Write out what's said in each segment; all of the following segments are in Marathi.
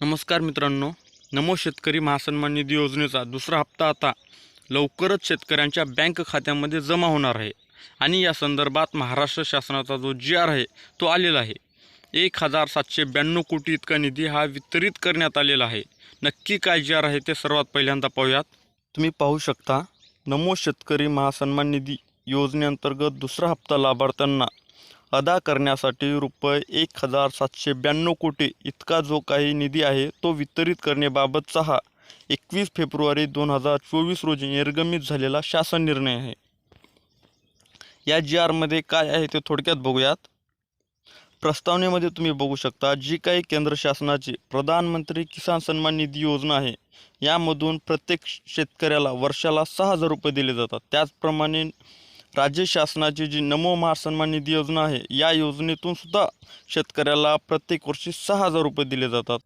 नमस्कार मित्रांनो. नमो शेतकरी महासन्मान निधी योजनेचा दुसरा हप्ता आता लवकरच शेतकऱ्यांच्या बँक खात्यामध्ये जमा होणार आहे. आणि या संदर्भात महाराष्ट्र शासनाचा जो जी आर आहे तो आलेला आहे. एक हजार सातशे ब्याण्णव कोटी इतका निधी हा वितरित करण्यात आलेला आहे. नक्की काय जी आर आहे ते सर्वात पहिल्यांदा पाहूयात. तुम्ही पाहू शकता नमो शेतकरी महासन्मान निधी योजनेअंतर्गत दुसरा हप्ता लाभार्थ्यांना अदा करण्यासाठी रुपये एक हजार सातशे ब्याण्णव कोटी इतका जो काही निधी आहे तो वितरित करण्याबाबतचा हा एकवीस फेब्रुवारी दोन हजार चोवीस रोजी निर्गमित झालेला शासन निर्णय आहे. या जी आरमध्ये काय आहे ते थोडक्यात बघूयात. प्रस्तावनेमध्ये तुम्ही बघू शकता जी काही केंद्र शासनाची प्रधानमंत्री किसान सन्मान निधी योजना आहे यामधून प्रत्येक शेतकऱ्याला वर्षाला सहा हजार रुपये दिले जातात. त्याचप्रमाणे राज्य शासनाची जी नमो महासन्मान निधी योजना आहे या योजनेतून सुद्धा शेतकऱ्याला प्रत्येक वर्षी सहा हजार रुपये दिले जातात.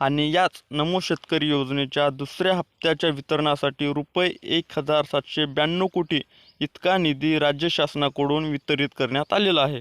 आणि याच नमो शेतकरी योजनेच्या दुसऱ्या हप्त्याच्या वितरणासाठी रुपये एक हजार सातशे ब्याण्णव कोटी इतका निधी राज्य शासनाकडून वितरित करण्यात आलेला आहे.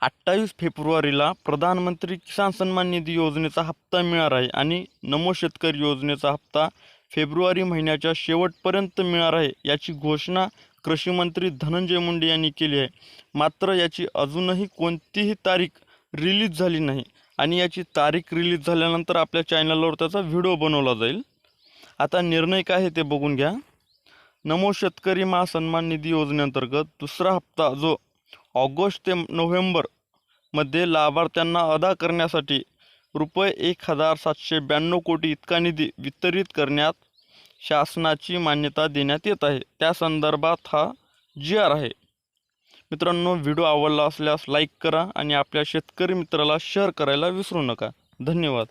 अठ्ठावीस फेब्रुवारीला प्रधानमंत्री किसान सन्मान निधी योजनेचा हप्ता मिळणार आहे आणि नमो शेतकरी योजनेचा हप्ता फेब्रुवारी महिन्याच्या शेवटपर्यंत मिळणार आहे याची घोषणा कृषीमंत्री धनंजय मुंडे यांनी केली आहे. मात्र याची अजूनही कोणतीही तारीख रिलीज झाली नाही. आणि याची तारीख रिलीज झाल्यानंतर आपल्या चॅनलवर त्याचा व्हिडिओ बनवला जाईल. आता निर्णय काय आहे ते बघून घ्या. नमो शेतकरी महासन्मान निधी योजनेअंतर्गत दुसरा हप्ता जो ऑगस्ट ते नोव्हेंबरमध्ये लाभार्थ्यांना अदा करण्यासाठी रुपये एक हजार सातशे ब्याण्णव कोटी इतका निधी वितरित करण्यात शासनाची मान्यता देण्यात येत आहे. त्या संदर्भात हा जी आर आहे. मित्रांनो व्हिडिओ आवडला असल्यास लाईक करा आणि आपल्या शेतकरी मित्राला शेअर करायला विसरू नका. धन्यवाद.